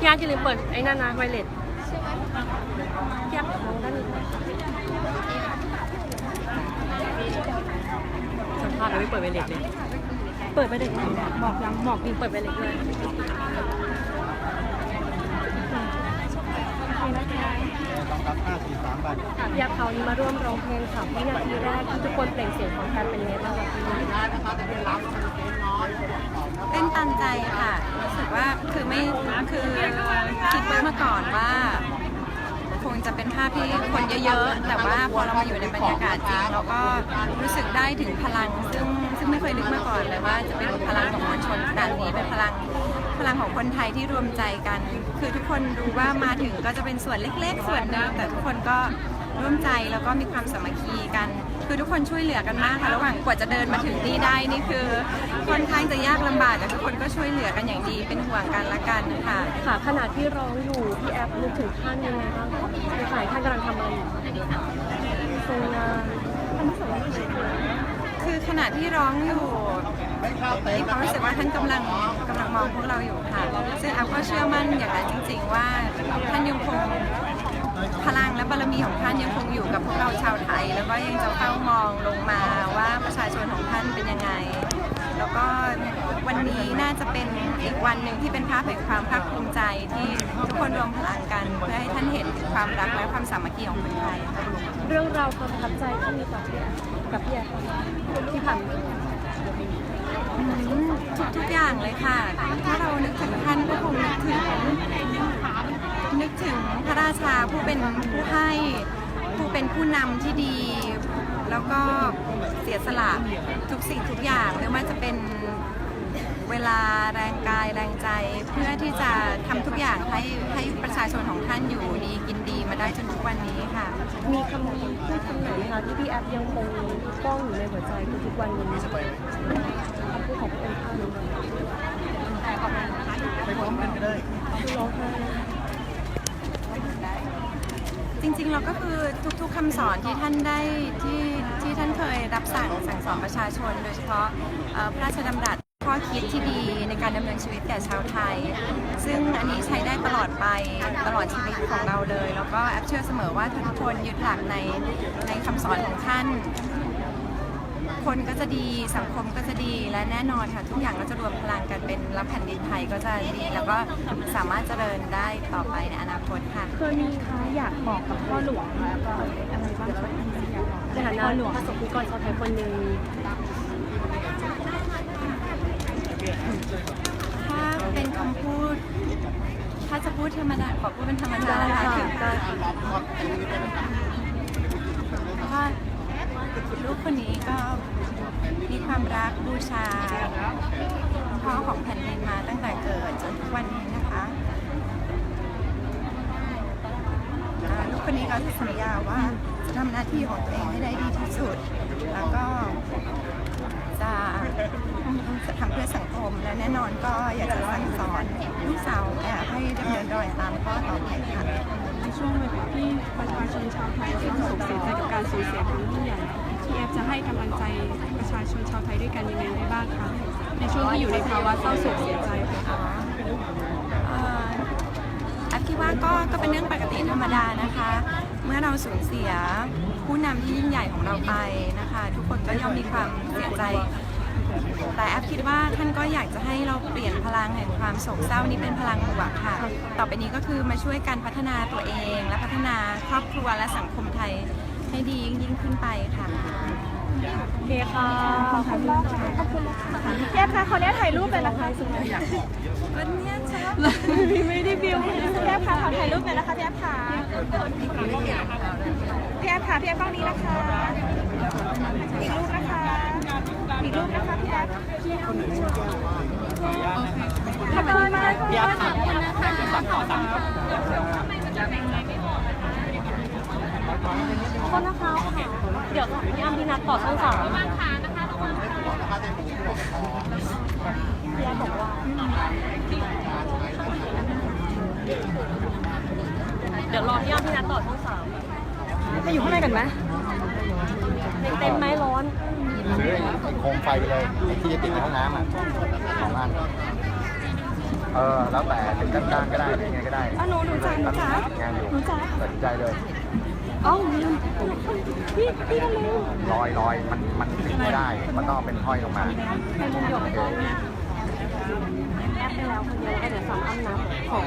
พี่อาร์ตอย่าลืมเปิดไอ้นั่นนะไวเลสพี่อาร์ตมองด้านนี้สัมภาษณ์แล้วไม่เปิดไวเลสเลย เปิดไวเลสบอกย้ำบอกดิเปิดไวเลสด้วยต้องรับห้าสี่สามบาทค่ะพี่อาร์ตเขานี้มาร่วมร้องเพลงค่ะวินาทีแรกที่ทุกคนเปล่งเสียงของกันเป็นไงบ้างคะพี่เต้นตันใจค่ะรู้สึก ว่าคือไม่คือคิดไว้มาก่อนว่า คงจะเป็นภาพที่คนเยอะๆ แต่ว่าพอเรามาอยู่ในบรรยากาศจริงเราก็รู้สึกได้ถึงพลัง ซึ่งซึ่งไม่เคยนึกมาก่อนเลยว่าจะเป็นพลังของมวลชนขนาดนี้เป็นพลังพลังของคนไทยที่รวมใจกัน คือทุกคนรู้ว่ามาถึงก็จะเป็นส่วนเล็ก ๆ ส่วนหนึ่งแต่ทุกคนก็ ร่วมใจแล้วก็มีความสามัคคีกัน คือทุกคนช่วยเหลือกันมากค่ะระหว่างกว่าจะเดินมาถึงนี่ได้นี่คือค่อนข้างจะยากลำบากแต่ทุกคนก็ช่วยเหลือกันอย่างดีเป็นห่วงกันละกันค่ะ ค่ะขณะที่ร้องอยู่พี่แอฟนึกถึงท่านยังไงบ้างคะในฝ่ายท่านกำลังทำอะไรอยู่ทรงงานท่านสวยคือขณะที่ร้องอยู่มีความรู้สึกว่าท่านกำลังกำลังมองพวกเราอยู่ค่ะ ซึ่งแอฟก็เชื่อมั่นอย่างนั้นจริง ๆ ว่าท่านยังคงพลังและบารมีของท่านยังคงอยู่กับพวกเราชาวไทย แล้วก็ยังจะเฝ้ามองลงมาว่าประชาชนของท่านเป็นยังไง แล้วก็วันนี้น่าจะเป็นอีกวันหนึ่งที่เป็นภาพแห่งความภาคภูมิใจที่ทุกคนรวมพลังกัน เพื่อให้ท่านเห็นถึงความรักและความสามัคคีของคนไทยค่ะเรื่องราวความประทับใจที่มีต่อพี่แอฟกับพี่แอฟที่ผ่านมาทุกทุกๆอย่างเลยค่ะ ถ้าเรานึกถึงท่านก็คงนึกถึง นึกถึงพระราชาผู้เป็นผู้ให้ ผู้เป็นผู้นำที่ดี แล้วก็เสียสละทุกสิ่งทุกอย่างไม่ว่าจะเป็นเวลาแรงกายแรงใจ เพื่อที่จะทำทุกอย่างให้ให้ประชาชนของท่านอยู่ดีกินดีมาได้จนทุกวันนี้ค่ะ มีคำพูดคำไหนไหมคะที่พี่แอฟยังคงป้องอยู่ในหัวใจทุกๆวันนี้คำพูดของเป็นท่านไปพร้อมกันก็ได้ร้องไห้ จริงๆเราก็คือทุกๆคำสอนที่ท่านได้ที่ที่ท่านเคยรับสั่งสั่งสอนประชาชน โดยเฉพาะเอ่อพระราชดำรัสข้อคิดที่ดีในการดำเนินชีวิตแก่ชาวไทย ซึ่งอันนี้ใช้ได้ตลอดไปตลอดชีวิตของเราเลย แล้วก็แอปเชื่อเสมอว่าทุกคนยึดหลักในในคำสอนของท่าน คนก็จะดีสังคมก็จะดีและแน่นอนค่ะทุกอย่างก็จะรวมพลังกันเป็นรับแผ่นดินไทยก็จะดี แล้วก็สามารถเจริญได้ต่อไปในอนาคตค่ะเคยมีคะอยากบอกกับพ่อหลวงอะไรบ้างคะในฐานะหลวงพระสงฆ์นิกรชาวไทยคนหนึ่งถ้าเป็นคำพูด ถ้าจะพูดธรรมดาขอพูดเป็นธรรมดาได้นะคะค่ะคือได้ว่าลูกคนนี้ก็มี ความรักบูชาพ่อของแผ่นดินมาตั้งแต่เกิดจนทุกวันนี้นะคะลูกคนนี้ก็จะสัญญาว่าจะทำหน้าที่ของตัวเองให้ได้ดีที่สุด แล้วก็จะจะทำเพื่อสังคมและแน่นอนก็อยากจะสั่งสอนลูกสาวแอบให้ดำเนินรอยตามพ่อต่อไปค่ะในช่วงเวลาที่ประชาชนชาวไทยเศร้าโศกเสียใจกับการสูญเสียครั้งยิ่งใหญ่ที่แอฟจะให้กำลังใจ ด้วยกันยังไงได้บ้างคะในช่วงที่อยู่ในภาวะเศร้าโศกเสียใจค่ะเอ่อแอฟคิดว่าก็ก็เป็นเรื่องปกติธรรมดานะคะ เมื่อเราสูญเสียผู้นำที่ยิ่งใหญ่ของเราไปนะคะ ทุกคนก็ย่อมมีความเสียใจ แต่แอฟคิดว่าท่านก็อยากจะให้เราเปลี่ยนพลังแห่งความโศกเศร้านี้เป็นพลังบวกค่ะ ต่อไปนี้ก็คือมาช่วยกันพัฒนาตัวเอง และพัฒนาครอบครัวและสังคมไทยให้ดียิ่งยิ่งขึ้นไปค่ะ โอเคค่ะขอบคุณมากค่ะขอบคุณค่ะแอฟคะขออนุญาตถ่ายรูปเลยนะคะสุดท้ายก็เนี่ยชอบไม่ได้บิวแอฟค่ะขอถ่ายรูปหน่อยนะคะพี่แอฟค่ะพี่แอฟค่ะพี่แอฟกล้องนี้นะคะ อีกรูปนะคะ อีกรูปนะคะพี่แอฟขอบคุณมากพี่แอฟขอบคุณนะคะ โทษนะคะเดี๋ยวพี่อ้ำพี่นัดต่อช่องสามพี่แอบอกว่าเดี๋ยวรอพี่อ้ำพี่นัดต่อช่องสามไปอยู่ข้างในกันไหมในเต็นท์ไหมร้อนซื้อโคมไฟไปเลยที่จะติดในห้องน้ำอะสองอันเออแล้วแต่ถึงด้านๆก็ได้ยังไงก็ได้อะหนูหนูจ๋าหนูจ๋างานอยู่หนูจ๋าตัดใจเลย อ๋อลืมพี่พี่ก็ลืมลอยลอยมันมันติดไม่ได้ มันต้องเป็นห้อยลงมาเมุมแอปไปแล้วคนเดียวก็เดี๋ยวสั่งอันน้ำของ